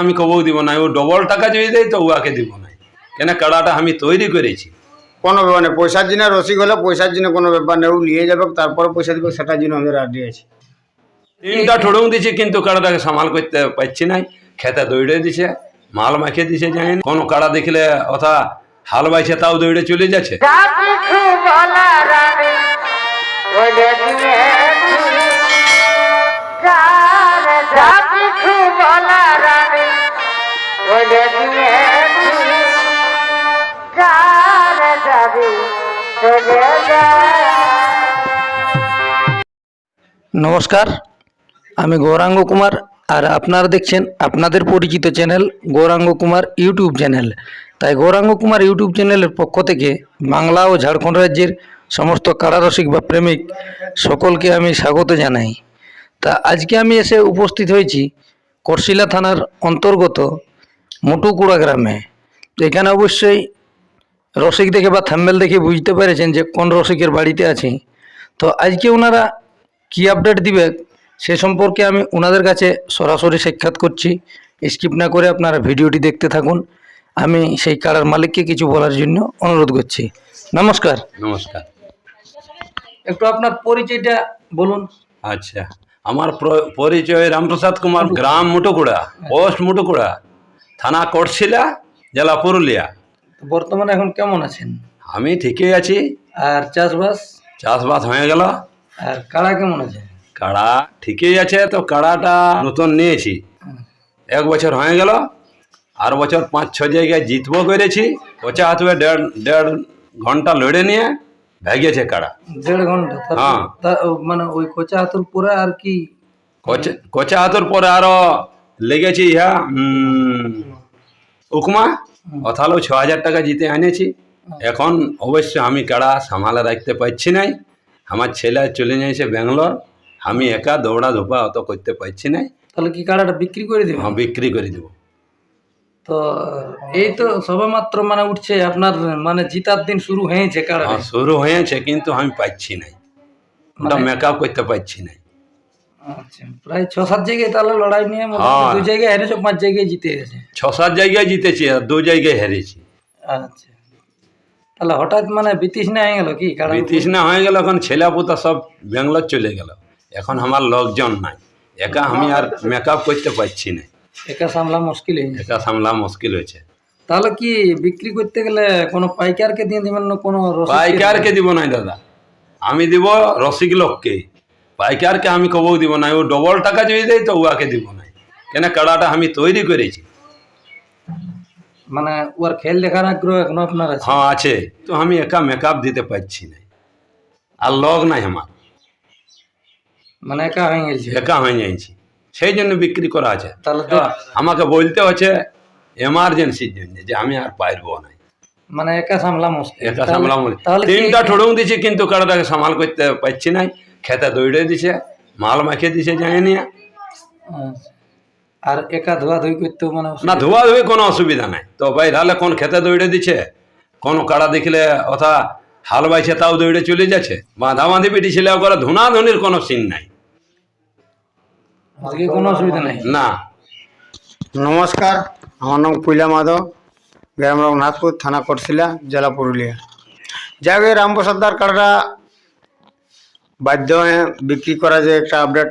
আমি কবও দিব না ও ডবল টাকা যদি দেয় তো উহাকে দিব না। কেন কাড়াটা আমি তৈরি করেছি। কোনো ব্যাপার নেই পয়সার জন্য রসিক হলে পয়সার জন্য কোনো ব্যাপার নেই ও নিয়ে যাবে তারপরে পয়সা দিবে সেটার জন্য আমি রাজি আছি। তিনটা ঠোড়ং দিছি কিন্তু কাড়াটাকে সামাল করতে পারছি নাই। খেতে দৌড়ে দিছে মাল মাখিয়ে দিছে জানি না। কোনো কাড়া দেখলে অথা হাল বাইছে তাও দৌড়ে চলে যাচ্ছে। নমস্কার, আমি গৌরাঙ্গ কুমার আর আপনারা দেখছেন আপনাদের পরিচিত channel Gauranga Kumar YouTube channel. তাই গৌরাঙ্গ কুমার ইউটিউব চ্যানেলের পক্ষ থেকে বাংলা ও ঝাড়খণ্ড রাজ্যের সমস্ত কারারসিক বা প্রেমিক সকলকে আমি স্বাগত জানাই। তা আজকে আমি এসে উপস্থিত হয়েছি করশিলা থানার অন্তর্গত মুটুকুড়া গ্রামে। তো এখানে অবশ্যই রসিক দেখে বা থাম্বেল দেখে বুঝতে পেরেছেন যে কোন রসিকের বাড়িতে আছি। তো আজকে ওনারা কি আপডেট দিবে সে সম্পর্কে আমি ওনাদের কাছে সরাসরি সাক্ষাৎ করছি। স্কিপ না করে আপনারা ভিডিওটি দেখতে থাকুন। আমি সেই কারার মালিককে কিছু বলার জন্য অনুরোধ করছি। নমস্কার। নমস্কার। একটু আপনার পরিচয়টা বলুন। আচ্ছা আমার পরিচয় রামপ্রসাদ কুমার গ্রাম মুটুকুড়া পোস্ট মুটুকুড়া। থানা করছিলা জেলা পুরুলিয়া। বর্তমানে এখন কেমন আছেন? আমি ঠিকই আছি। আর চাষবাস? চাষবাস হয়ে গেল। আর কারা কেমন আছে? কাড়া ঠিকই আছে তো কাড়াটা নতুন নিয়েছি। এক বছর হয়ে গেল আর বছর পাঁচ ছ জায়গায় জিতবো করেছি। কোচা হাতুয়ে দেড় দেড় ঘণ্টা লড়ে নিয়ে ভেগেছে কাড়া। দেড় ঘণ্টা? হ্যাঁ। মানে ওই কোচা হাতুর পরে আর কি? কোচা কোচা হাতুর পরে আরও লেগেছি ইহা উকমা অথালো ছ হাজার টাকা জিতে এনেছি এখন অবশ্য আমি কাড়া সামালে রাখতে পারছি নাই আমার ছেলে চলে যাইছে ব্যাঙ্গালোর আমি একা দৌড়া ধোপা অত করতে পারছি নাই তাহলে কি কাড়াটা বিক্রি করে দেবেন হ্যাঁ, বিক্রি করে দেবো তো এই তো সবেমাত্র মানে উঠছে আপনার মানে জিতার দিন শুরু হয়েছে কাড়া শুরু হয়েছে কিন্তু আমি পাচ্ছি নাই ওটা মেকআপ করতে পারছি নাই আচ্ছা প্রায় ছ সাত জায়গায় তাহলে লড়াই নিয়ে হ্যাঁ। দু জায়গায় হেরেছে পাঁচ জায়গায় জিতে গেছে। ছ সাত জায়গায় জিতেছি আর দু জায়গায় হেরেছি। আচ্ছা তাহলে হঠাৎ মানে বিতৃষ্ণা হয়ে গেল কি? কারণ বিতৃষ্ণা হয়ে গেল এখন ছেলে পুতা সব ব্যাঙ্গালোর চলে গেল। এখন আমার লোকজন নাই। একা আমি আর মেকআপ করতে পারছি না। একা সামলা মুশকিল একা সামলা মুশকিল হয়েছে। তাহলে কি বিক্রি করতে গেলে কোনো পাইকারকে দিয়ে দিবেন না কোনো? পাইকারকে দিব নাই দাদা। আমি দিব রসিক লোককে। পাইকারকে আমি কবও দিব না ও ডবল টাকা যদি দেয় তো উহাকে দিব না। কেন কাড়াটা আমি তৈরি করেছি। মানে ওর খেল দেখার আগ্রহ এখনও আপনার আছে? হ্যাঁ আছে। তো আমি একা মেকআপ দিতে পারছি না। আর লগ নাই আমার। মানে একা হয়ে গেছে? একা হয়ে যাইছি সেই জন্য বিক্রি করা আছে। তাহলে তো আমাকে বলতে হচ্ছে এমার্জেন্সির জন্য যে আমি আর পারব না। মানে একা সামলা মুশকিল একা সামলাম। তিনটা ঠোড়ং দিছি কিন্তু কাড়াটাকে সামাল করতে পারছি নাই খেতে দৌড়ে দিছে মাল মাখিয়ে দিছে জানি নিয়ে। আর একা ধোয়া ধুই করতেও মানে না ধোয়া ধুয়ে কোনো অসুবিধা নাই। তো ভাই তাহলে কোন খেতে দৌড়ে দিছে? কোন কাড়া দেখলে অথা হাল বাইছে তাও দৌড়ে চলে যাচ্ছে? বাঁধা বাঁধি পিটি ছেলে করে ধুনা ধুনির কোনো সিন নাই। কোনো অসুবিধা নাই? না। নমস্কার আমার নাম কুইলা মাধব। গ্রাম রঘুনাথপুর থানা করছিলা জেলা পুরুলিয়া। যাই হোক এই রামপ্রসাদার কার্ডটা বাধ্য হয়ে বিক্রি করা যে একটা আপডেট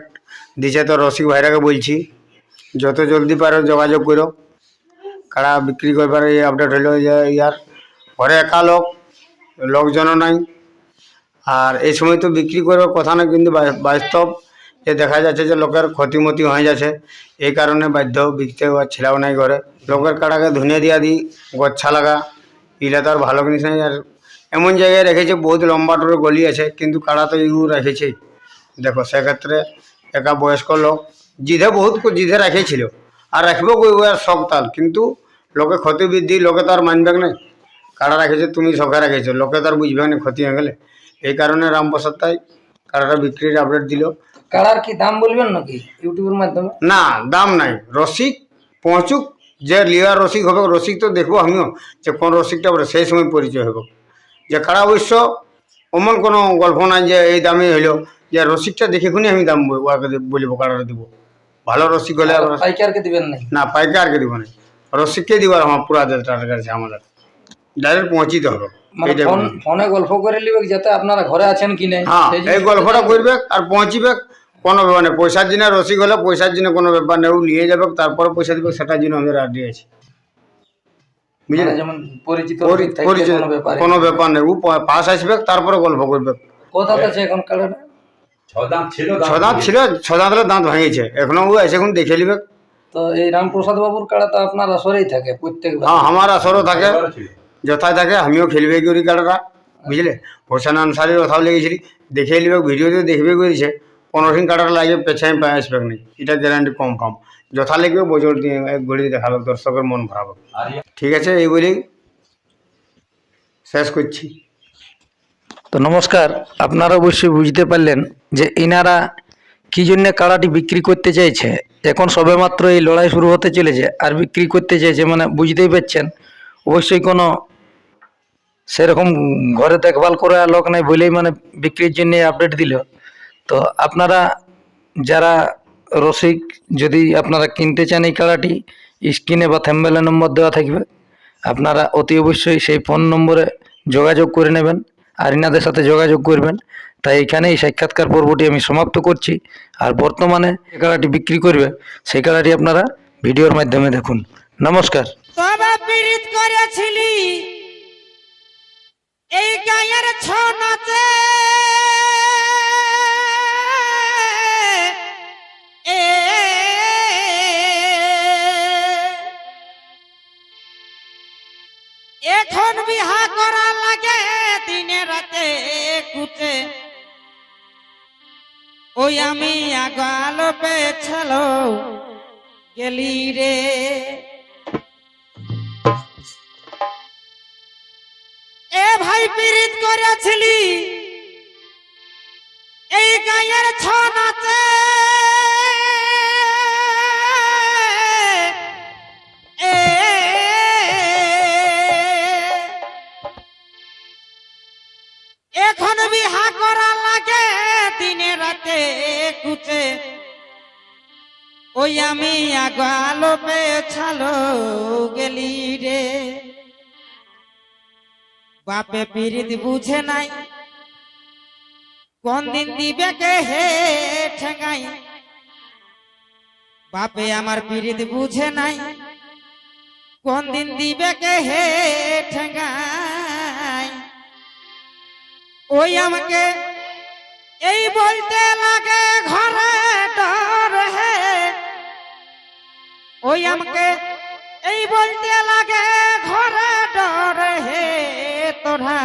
দিছে তো রসিক ভাইরাকে বলছি, যত জলদি পারো যোগাযোগ করো। কারা বিক্রি করবার এই আপডেট হইল যে ইয়ার ঘরে একা লোক, লোকজনও নাই। আর এই সময় তো বিক্রি করবার কথা না, কিন্তু বাস্তব যে দেখা যাচ্ছে যে লোকের ক্ষতিমতি হয়ে যাচ্ছে, এই কারণে বাধ্য বিকতে ছেলেও নাই ঘরে। লোকের কাড়াকে ধুনে দিয়া দিই, গচ্ছা লাগা ইলে তো আর ভালো জিনিস নাই, আর এমন জায়গায় রেখেছে বহুত লম্বা টুরে গলি আছে কিন্তু কাড়া তো ইউ রেখেছে? দেখো সেক্ষেত্রে একা বয়স্ক লোক জিধে বহুত জিধে রেখেছিল। আর রাখব কই আর শখ তাল কিন্তু লোকে ক্ষতি বৃদ্ধি লোকে তো আর মানবে না। কাড়া রেখেছে তুমি শখে রেখেছো লোকে তো আর বুঝবে না ক্ষতি হয়ে গেলে। এই কারণে রামপ্রসাদ তাই কাড়াটা বিক্রির আপডেট দিল। কাড়ার কি দাম বলবেন নাকি ইউটিউবের মাধ্যমে? না দাম নাই রসিক পৌঁছুক যে লিয়ার রসিক হবে রসিক তো দেখব আমিও যে কোন রসিকটা বলে সেই সময় পরিচয় হবে। যে কারা অবশ্য অমন কোনো গল্প নাই যে এই দামে হইল। যে রসিকটা দেখে খুনি আমি দাম বলিব কারাটা দিব। ভালো রসিক হলে পাইকারকে দিবেন নাই? না পাইকারকে দিব না রসিককে দিবার আমার পুরা টাটার কাছে আমাদের ডাইরেক্ট পৌঁছিতে হবে। মানে ফোন গল্প করে নিবে যাতে আপনারা ঘরে আছেন কি নাই? হ্যাঁ এই গল্পটা করবে আর পৌঁছিবে। কোনো ব্যাপার নেই পয়সার জন্য রসিক হলে পয়সার জন্য কোনো ব্যাপার নেই নিয়ে যাবে তারপরে পয়সা দিবে সেটার জন্য আমাদের রাজি আছে। মানে যেমন পরিচিত পরি- কোনো ব্যাপার। নেই। ও পাশ আসবে তারপরে গল্প করবে। কোথা আছে এখন কালাটা ছ দাঁত ছিল ছ দাঁত ছিল ছ দাঁত ভাঙিয়েছে। এখনও ও এসে এখন দেখে নিবে। তো এই রামপ্রসাদ বাবুর কাড়া তো আপনার আসরেই থাকে প্রত্যেকবার। হ্যাঁ আমার আসরও থাকে। যথায় থাকে আমিও খেলবে করি কাটাটা বুঝলে? হোসেন আনসারির কথাও লেগেছিলি দেখে নিবে ভিডিওতে দেখবে করেছে। পনেরো দিন কাটাটা লাগে পেছায় পায়ে আসবে না এটা গ্যারান্টি কম কম যথা লিখবে বজর দিয়ে এক ঘড়ি দেখাবে দর্শকের মন ভরাবে। আর ইয়া- ঠিক আছে, এই বলেই শেষ করছি। তো নমস্কার, আপনারা অবশ্যই বুঝতে পারলেন যে ইনারা কি জন্য কাড়াটি বিক্রি করতে চাইছে। এখন সবেমাত্র এই লড়াই শুরু হতে চলেছে, আর বিক্রি করতে চাইছে মানে বুঝতেই পারছেন। অবশ্যই কোনো সেরকম ঘরে দেখভাল করা লোক নাই বলেই মানে বিক্রির জন্য আপডেট দিল। তো আপনারা যারা রসিক যদি আপনারা কিনতে চান এই কাড়াটি স্ক্রিনে বা থ্যাম্বেলের নম্বর দেওয়া থাকবে। আপনারা অতি অবশ্যই সেই ফোন নম্বরে যোগাযোগ করে নেবেন আর ইনাদের সাথে যোগাযোগ করবেন। তাই এখানে এই সাক্ষাৎকার পর্বটি আমি সমাপ্ত করছি। আর বর্তমানে যে কাড়াটি বিক্রি করবে, সেই কাড়াটি আপনারা ভিডিওর মাধ্যমে দেখুন। নমস্কার। এই গায়ের এখন বিহা করা লাগে, দিনে রাতে কুটে। ওই আমি আগাল পেছাল, গেলি রে। এ ভাই পীড়িত করেছিলি, এই গায়ের ছ এ এখন বিহা করা লাগে, দিনে রাতে কুচে ওই আমি আগালো পেছালো গেলি রে। বাপে পিরিত বুঝে নাই, কোন দিন দিবে কে হে ঠেঙ্গাই বাপে আমার পিরিত বুঝে নাই, কোন দিন দিবে কে হে ঠেঙ্গাই ওই আমাকে এই বলতে লাগে ঘরে ডর হে। ওই আমাকে এই বলতে লাগে ঘরে ডর হে তোরা।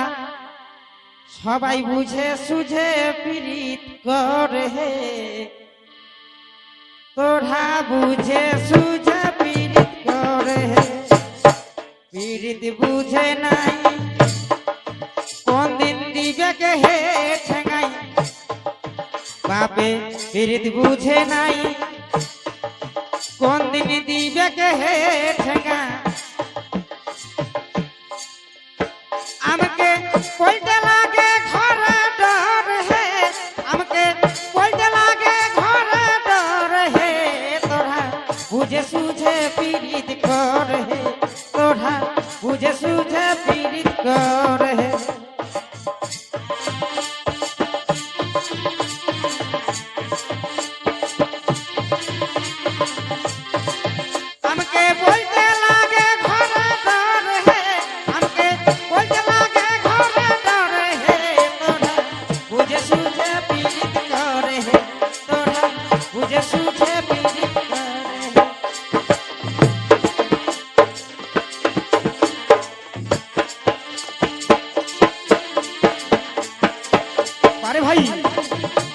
সবাই বুঝে সুঝে পীড়িত করে হে। তোরা বুঝে সুঝে পীড়িত করে হে। পীড়িত বুঝে নাই বাপে পীড়িত বুঝে নাই। কোন দিন দিবে কে হে ঠেঙ্গা?